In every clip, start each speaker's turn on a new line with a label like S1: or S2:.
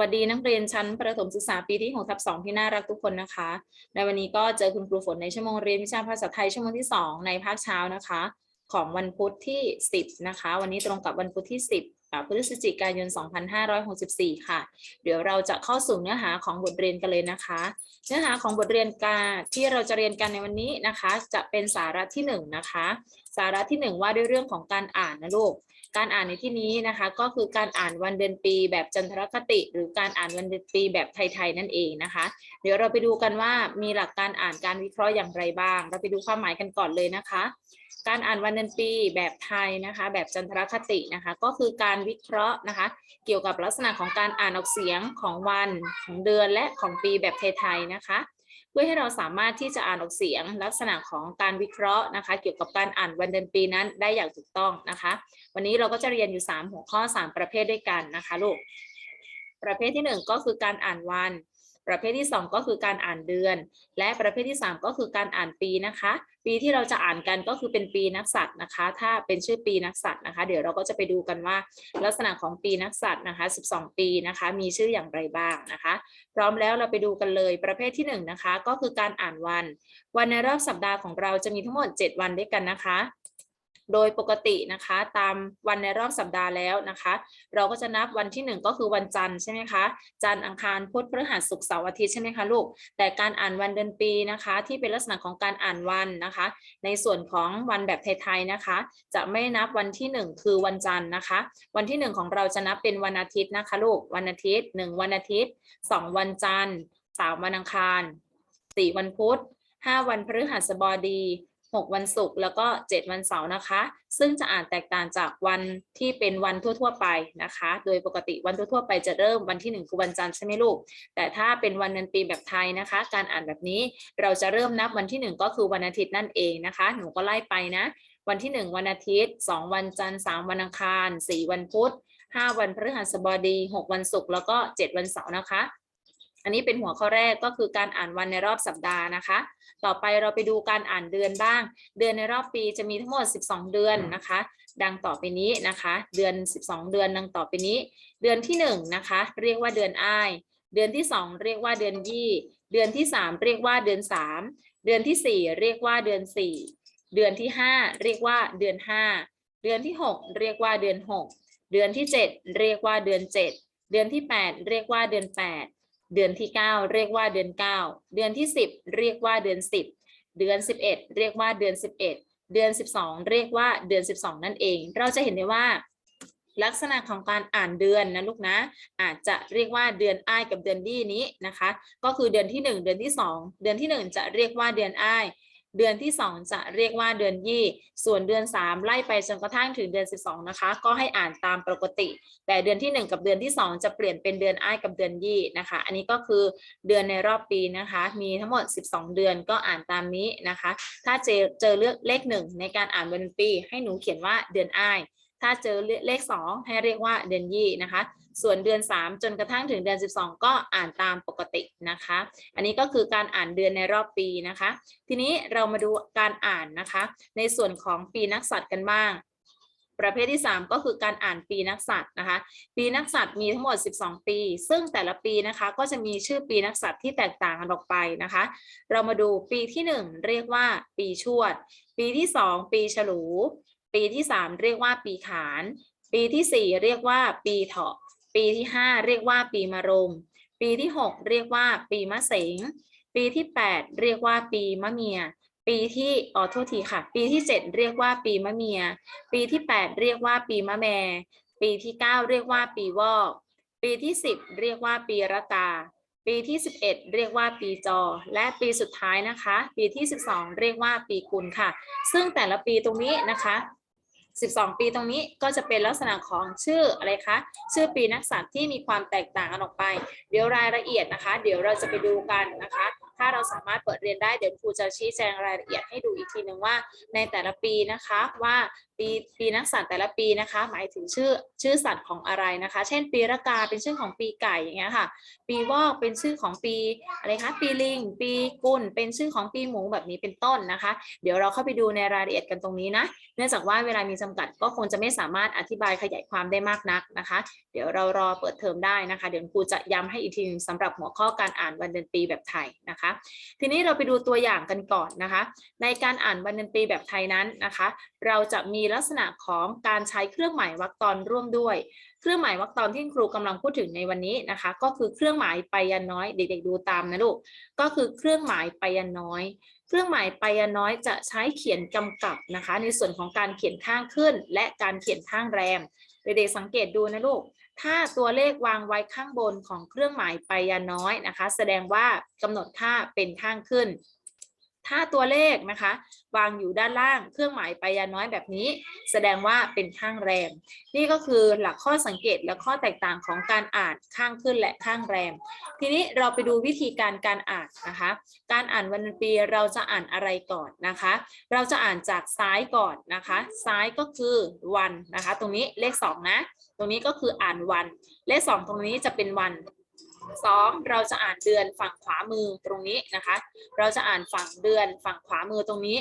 S1: วัสดีนักเรียนชั้นประถมศึกษาปีที่6ทับ2ที่น่ารักทุกคนนะคะ ในวันนี้ก็เจอคุณครูฝนในชั่วโมงเรียนวิชาภาษาไทยชั่วโมงที่ 2 ในภาคเช้านะคะ ของวันพุธที่ 10 นะคะ วันนี้ตรงกับวันพุธที่ 10พฤศจิกายน 2564 ค่ะ เดี๋ยวเราจะเข้าสู่เนื้อหาของบทเรียนกันเลยนะคะ เนื้อหาของบทเรียนการที่เราจะเรียนกันในวันนี้นะคะ จะเป็นสาระที่ 1 นะคะ สาระที่ 1 ว่าด้วยเรื่องของการอ่านนะลูก การอ่านในที่นี้นะคะก็คือการอ่านวันเดือนปีแบบจันทรคติ หรือการอ่านวันเดือนปีแบบไทยๆนั่นเองนะคะ เดี๋ยวเราไปดูกันว่ามีหลักการอ่านการวิเคราะห์อย่างไรบ้าง เราไปดูความหมายกันก่อนเลยนะคะ การอ่านวันเดือนปีแบบไทยนะคะ แบบจันทรคตินะคะ ก็คือการวิเคราะห์นะคะ เกี่ยวกับลักษณะของการอ่านออกเสียงของวันของเดือนและของปีแบบไทยๆนะคะ พื่อให้เราสามารถที่จะอ่านออกเสียง ลักษณะของการวิเคราะห์นะคะ เกี่ยวกับการอ่านวันเดือนปีนั้นได้อย่างถูกต้องนะคะ วันนี้เราก็จะเรียนอยู่ 3 หัวข้อ 3 ประเภทด้วยกันนะคะลูกประเภทที่ 1 ก็คือการอ่านวัน ประเภทที่ 2 ก็คือการอ่านเดือน และประเภทที่ 3 ก็คือการอ่านปีนะคะ ปีที่เราจะอ่านกันก็คือเป็นปีนักสัตว์นะคะ ถ้าเป็นชื่อปีนักสัตว์นะคะ เดี๋ยวเราก็จะไปดูกันว่า ลักษณะของปีนักสัตว์นะคะ 12 ปีนะคะ มีชื่ออย่างไรบ้างนะคะ พร้อมแล้วเราไปดูกันเลยประเภทที่ 1 นะคะ ก็คือการอ่านวัน วันในรอบสัปดาห์ของเราจะมีทั้งหมด 7 วันด้วยกันนะคะ โดยปกตินะคะ ตามวันในรอบสัปดาห์แล้วนะคะ เราก็จะนับวันที่ 1 ก็คือวันจันทร์ใช่ไหมคะจันทร์อังคารพุธพฤหัสศุกร์เสาร์อาทิตย์ใช่ไหมคะลูกแต่การอ่านวันเดือนปีนะคะ ที่เป็นลักษณะของการอ่านวันนะคะ ในส่วนของวันแบบไทยๆนะคะ จะไม่นับวันที่ 1 คือวันจันทร์นะคะ วันที่ 1 ของเราจะนับเป็นวันอาทิตย์นะคะลูกวันอาทิตย์ 1 วันอาทิตย์ 2 วันจันทร์3วันอังคาร 4 วันพุธ5วันพฤหัสบดี 6 วันศุกร์แล้วก็ 7 วันเสาร์นะคะ ซึ่งจะอ่านแตกต่างจากวันที่เป็นวันทั่ว ๆ ไปนะคะ โดยปกติวันทั่ว ๆ ไปจะเริ่มวันที่ 1 คือวันจันทร์ใช่ไหมลูก แต่ถ้าเป็นวันเดือนปีแบบไทยนะคะ การอ่านแบบนี้เราจะเริ่มนับวันที่ 1 ก็คือวันอาทิตย์นั่นเองนะคะ หนูก็ไล่ไปนะ วันที่ 1 วันอาทิตย์ 2 วันจันทร์ 3 วันอังคาร 4 วันพุธ5 วันพฤหัสบดี 6 วันศุกร์แล้วก็ 7 วันเสาร์นะคะ อันนี้เป็นหัวข้อแรกก็คือการอ่านวันในรอบสัปดาห์นะคะ ต่อไปเราไปดูการอ่านเดือนบ้าง เดือนในรอบปีจะมีทั้งหมด 12 เดือนนะคะ ดังต่อไปนี้นะคะ เดือน 12 เดือนดังต่อไปนี้ เดือนที่1นะคะเรียกว่าเดือนอ้าย เดือนที่ 2 เรียกว่าเดือนยี่ เดือนที่ 3 เรียกว่าเดือน 3 เดือนที่ 4 เรียกว่าเดือน 4 เดือนที่ 5 เรียกว่าเดือน 5 เดือนที่ 6 เรียกว่าเดือน 6 เดือนที่ 7 เรียกว่าเดือน 7 เดือนที่ 8 เรียกว่าเดือน 8 เดือนที่ 9 เรียกว่าเดือน 9 เดือนที่ 10 เรียกว่าเดือน 10 เดือน 11 เรียกว่าเดือน 11 เดือน 12 เรียกว่าเดือน 12 นั่นเอง เราจะเห็นได้ว่า ลักษณะของการอ่านเดือนนะลูกนะ อาจจะเรียกว่าเดือนอ้ายกับเดือนดี้นี้นะคะ ก็คือเดือนที่ 1 เดือนที่ 2 เดือนที่ 1 จะเรียกว่าเดือนอ้าย เดือนที่ 2 จะเรียกว่าเดือนยี่ ส่วนเดือน 3 ไล่ไปจนกระทั่งถึงเดือน 12 นะคะ ก็ให้อ่านตามปกติ แต่เดือนที่ 1 กับเดือนที่ 2 จะเปลี่ยนเป็นเดือนอ้ายกับเดือนยี่นะคะ อันนี้ก็คือเดือนในรอบปีนะคะ มีทั้งหมด 12 เดือนก็อ่านตามนี้นะคะ ถ้าเจอเจอเลือกเลขหนึ่งในการอ่านวันปี ให้หนูเขียนว่าเดือนอ้าย ถ้าเจอเลข 2 ให้เรียกว่าเดือนยี่นะคะ ส่วนเดือน 3 จนกระทั่งถึงเดือน 12 ก็อ่านตามปกตินะคะ อันนี้ก็คือการอ่านเดือนในรอบปีนะคะ ทีนี้เรามาดูการอ่านนะคะ ในส่วนของปีนักสัตว์กันบ้าง ประเภทที่ 3 ก็คือการอ่านปีนักสัตว์นะคะ ปีนักสัตว์มีทั้งหมด 12 ปี ซึ่งแต่ละปีนะคะก็จะมีชื่อปีนักสัตว์ที่แตกต่างกันออกไปนะคะ เรามาดูปีที่ 1 เรียกว่าปีชวด ปีที่ 2 ปีฉลู ปีที่ 3 เรียกว่าปีขาน ปีที่ 4 เรียกว่า ปีเถาะ ปีที่ 5 เรียกว่า ปีมะรง ปีที่ 6 เรียกว่า ปีมะเสง ปีที่ 8 เรียกว่า ปีมะเมีย ปีที่อ๋อโทษทีค่ะ ปีที่ 7 เรียกว่า ปีมะเมีย ปีที่ 8 เรียกว่า ปีมะแม ปีที่ 9 เรียกว่า ปีวอก ปีที่ 10 เรียกว่า ปีระกาปีที่ 11 เรียกว่าปีจอ และปีสุดท้ายนะคะ ปีที่ 12 เรียกว่าปีกุลค่ะ ซึ่งแต่ละปีตรงนี้นะคะ 12 ปีตรงนี้ก็จะเป็นลักษณะของชื่ออะไรคะ ชื่อปีนักสัตว์ที่มีความแตกต่างกันออกไป เดี๋ยวรายละเอียดนะคะ เดี๋ยวเราจะไปดูกันนะคะ ถ้าเราสามารถเปิดเรียนได้เดี๋ยวครูจะชี้แจงรายละเอียดให้ดูอีกทีหนึ่งว่า ในแต่ละปีนะคะว่าปีปีนักสัตว์แต่ละปีนะคะ หมายถึงชื่อชื่อสัตว์ของอะไรนะคะ เช่น ปีระกาเป็นชื่อของปีไก่อย่างเงี้ยค่ะ ปีวอกเป็นชื่อของปีอะไรคะปีลิง ปีกุลเป็นชื่อของปีหมูแบบนี้เป็นต้นนะคะ เดี๋ยวเราเข้าไปดูในรายละเอียดกันตรงนี้นะเนื่องจากว่าเวลามีจำกัดก็คงจะไม่สามารถอธิบายขยายความได้มากนักนะคะ เดี๋ยวเรารอเปิดเทอมได้นะคะ เดี๋ยวครูจะย้ำให้อีกทีหนึงสำหรับหัวข้อการอ่านวันเดือนปีแบบไทยนะคะทีนี้เราไปดูตัวอย่างกันก่อนนะคะ ในการอ่านวันเดือนปีแบบไทยนั้นนะคะ เราจะมีลักษณะของการใช้เครื่องหมายวรรคตอนร่วมด้วย เครื่องหมายวรรคตอนที่ครูกำลังพูดถึงในวันนี้นะคะ ก็คือเครื่องหมายไปยันน้อยเด็กๆดูตามนะลูกก็คือเครื่องหมายไปยันน้อยเครื่องหมายไปยันน้อยจะใช้เขียนกำกับนะคะ ในส่วนของการเขียนข้างขึ้น และการเขียนข้างแรม เด็กๆสังเกตดูนะลูก ถ้าตัวเลขวางไว้ข้างบนของเครื่องหมายไปยาน้อยนะคะ แสดงว่ากำหนดค่าเป็นข้างขึ้น ถ้าตัวเลขนะคะ วางอยู่ด้านล่างเครื่องหมายไปยันน้อยแบบนี้ แสดงว่าเป็นข้างแรม นี่ก็คือหลักข้อสังเกตและข้อแตกต่างของการอ่านข้างขึ้นและข้างแรม ทีนี้เราไปดูวิธีการการอ่านนะคะ การอ่านวันเดือนปีเราจะอ่านอะไรก่อนนะคะ เราจะอ่านจากซ้ายก่อนนะคะ ซ้ายก็คือวันนะคะ ตรงนี้เลขสองนะตรงนี้ก็คืออ่านวัน เลขสองตรงนี้จะเป็นวัน สองเราจะอ่านเดือนฝั่งขวามือตรงนี้นะคะ เราจะอ่านฝั่งเดือนฝั่งขวามือตรงนี้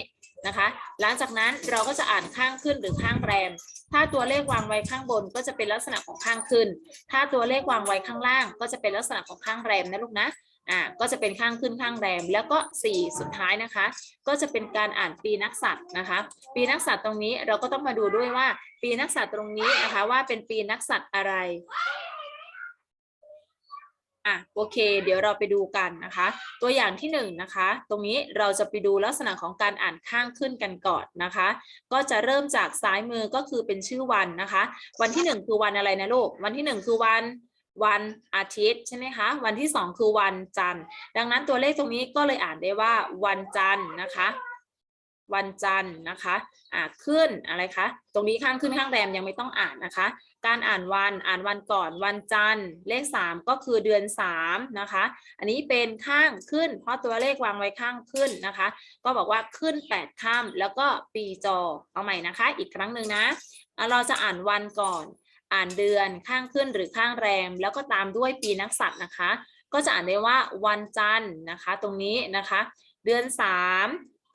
S1: นะคะ หลังจากนั้นเราก็จะอ่านข้างขึ้นหรือข้างแรม ถ้าตัวเลขวางไว้ข้างบนก็จะเป็นลักษณะของข้างขึ้น ถ้าตัวเลขวางไว้ข้างล่าง ก็จะเป็นลักษณะของข้างแรมนะลูกนะอ่าก็จะเป็นข้างขึ้นข้างแรม แล้วก็สี่สุดท้ายนะคะ ก็จะเป็นการอ่านปีนักสัตว์นะคะ ปีนักสัตว์ตรงนี้เราก็ต้องมาดูด้วยว่า ปีนักสัตว์ตรงนี้นะคะว่าเป็นปีนักสัตว์อะไร อะโอเค เดี๋ยวเราไปดูกันนะคะ ตัวอย่างที่หนึ่งนะคะ ตรงนี้เราจะไปดูลักษณะของการอ่านข้างขึ้นกันก่อนนะคะ ก็จะเริ่มจากซ้ายมือก็คือเป็นชื่อวันนะคะ วันที่หนึ่งคือวันอะไรนะลูก วันที่หนึ่งคือวันวันอาทิตย์ใช่ไหมคะ วันที่สองคือวันจันทร์ ดังนั้นตัวเลขตรงนี้ก็เลยอ่านได้ว่าวันจันทร์นะคะ วันจันทร์นะคะอ่าขึ้นอะไรคะตรงนี้ข้างขึ้นข้างแรมยังไม่ต้องอ่านนะคะ การอ่านวันอ่านวันก่อนวันจันทร์เลขสามก็คือเดือนสามนะคะ อันนี้เป็นข้างขึ้น เพราะตัวเลขวางไว้ข้างขึ้นนะคะ ก็บอกว่าขึ้นแปดค่ำแล้วก็ปีจอเอาใหม่นะคะ อีกครั้งหนึ่งนะเราจะอ่านวันก่อน อ่านเดือนข้างขึ้นหรือข้างแรม แล้วก็ตามด้วยปีนักษัตร์นะคะ ก็จะอ่านได้ว่าวันจันทร์นะคะ ตรงนี้นะคะ เดือนสาม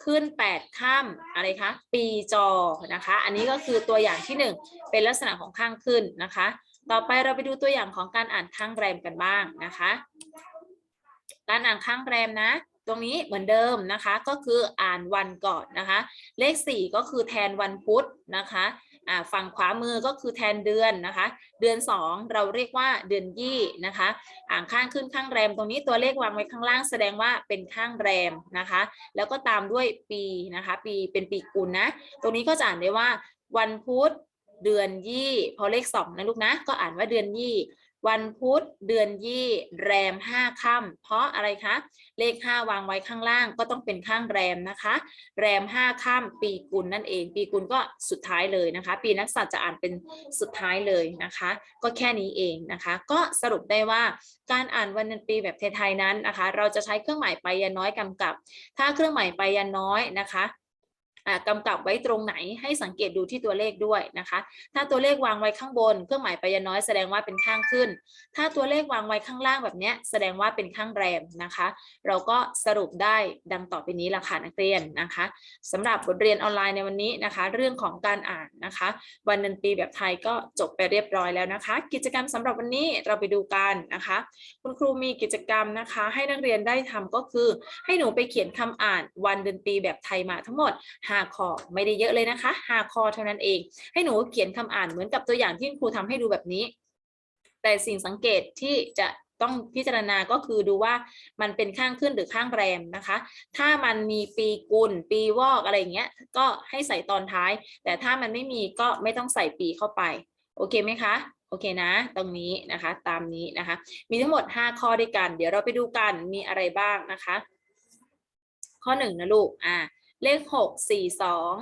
S1: ขึ้นแปดค่ำอะไรคะปีจอนะคะ อันนี้ก็คือตัวอย่างที่หนึ่งเป็นลักษณะของข้างขึ้นนะคะ ต่อไปเราไปดูตัวอย่างของการอ่านข้างแรมกันบ้างนะคะ การอ่านข้างแรมนะตรงนี้เหมือนเดิมนะคะก็คืออ่านวันก่อนนะคะ เลข 4 ก็คือแทนวันพุธนะคะ ฝั่งขวามือก็คือแทนเดือนนะคะ เดือนสองเราเรียกว่าเดือนยี่นะคะอ่างข้างขึ้นข้างแรม ตรงนี้ตัวเลขวางไว้ข้างล่างแสดงว่าเป็นข้างแรมนะคะ แล้วก็ตามด้วยปีนะคะ ปีเป็นปีกุลนะ ตรงนี้ก็จะอ่านได้ว่าวันพุธเดือนยี่ พอเลขสองนะลูกนะ ก็อ่านว่าเดือนยี่ วันพุธเดือนยี่แรมห้าค่ำเพราะอะไรคะ เลขห้าวางไว้ข้างล่างก็ต้องเป็นข้างแรมนะคะ แรมห้าค่ำปีกุลนั่นเอง ปีกุลก็สุดท้ายเลยนะคะ ปีนักษัตว์จะอ่านเป็นสุดท้ายเลยนะคะ ก็แค่นี้เองนะคะ ก็สรุปได้ว่าการอ่านวันเดือนปีแบบไทยๆนั้นนะคะ เราจะใช้เครื่องหมายไปยันน้อยกำกับ ถ้าเครื่องหมายไปยันน้อยนะคะ กำกับไว้ตรงไหนให้สังเกตดูที่ตัวเลขด้วยนะคะ ถ้าตัวเลขวางไว้ข้างบน เครื่องหมายไปยน้อยแสดงว่าเป็นข้างขึ้น ถ้าตัวเลขวางไว้ข้างล่างแบบนี้แสดงว่าเป็นข้างแรมนะคะ เราก็สรุปได้ดังต่อไปนี้ละค่ะนักเรียนนะคะสำหรับบทเรียนออนไลน์ในวันนี้นะคะ เรื่องของการอ่านนะคะ วันเดือนปีแบบไทยก็จบไปเรียบร้อยแล้วนะคะ กิจกรรมสำหรับวันนี้เราไปดูกันนะคะ คุณครูมีกิจกรรมนะคะ ให้นักเรียนได้ทำก็คือ ให้หนูไปเขียนคำอ่านวันเดือนปีแบบไทยมาทั้งหมด5 ข้อ ไม่ได้เยอะเลยนะคะ 5 ข้อเท่านั้นเอง ให้หนูเขียนคำอ่านเหมือนกับตัวอย่างที่ครูทำให้ดูแบบนี้ แต่สิ่งสังเกตที่จะต้องพิจารณาก็คือดูว่ามันเป็นข้างขึ้นหรือข้างแรมนะคะ ถ้ามันมีปีกุล ปีวอกอะไรอย่างเงี้ย ก็ให้ใส่ตอนท้าย แต่ถ้ามันไม่มีก็ไม่ต้องใส่ปีเข้าไป โอเคไหมคะ โอเคนะ ตรงนี้นะคะ ตามนี้นะคะ มีทั้งหมด 5 ข้อด้วยกัน เดี๋ยวเราไปดูกัน มีอะไรบ้างนะคะ ข้อหนึ่งนะลูก อ่า เลขหกสี่สอง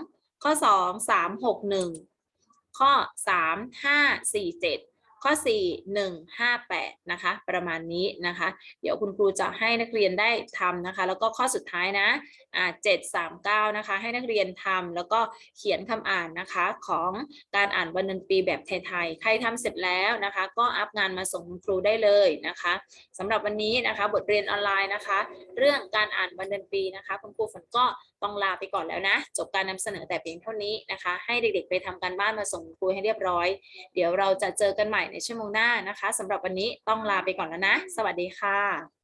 S1: ข้อสองสามหกหนึ่งข้อสามห้าสี่เจ็ด ข้อ 4 1 5 8 นะคะ ประมาณนี้นะคะ เดี๋ยวคุณครูจะให้นักเรียนได้ทำนะคะ แล้วก็ข้อสุดท้ายนะอ่า7 3 9 นะคะ ให้นักเรียนทำแล้วก็เขียนคำอ่านนะคะของการอ่านวันเดือนปีแบบไทยๆ ใครทำเสร็จแล้วนะคะ ก็อัพงานมาส่งคุณครูได้เลยนะคะสำหรับวันนี้นะคะ บทเรียนออนไลน์นะคะ เรื่องการอ่านวันเดือนปีนะคะ คุณครูฝนก็ต้องลาไปก่อนแล้วนะ จบการนำเสนอแต่เพียงเท่านี้นะคะ ให้เด็กๆ ไปทำการบ้านมาส่งคุณครูให้เรียบร้อย เดี๋ยวเราจะเจอกันใหม่ในชั่วโมงหน้านะคะสำหรับวันนี้ต้องลาไปก่อนแล้วนะ สวัสดีค่ะ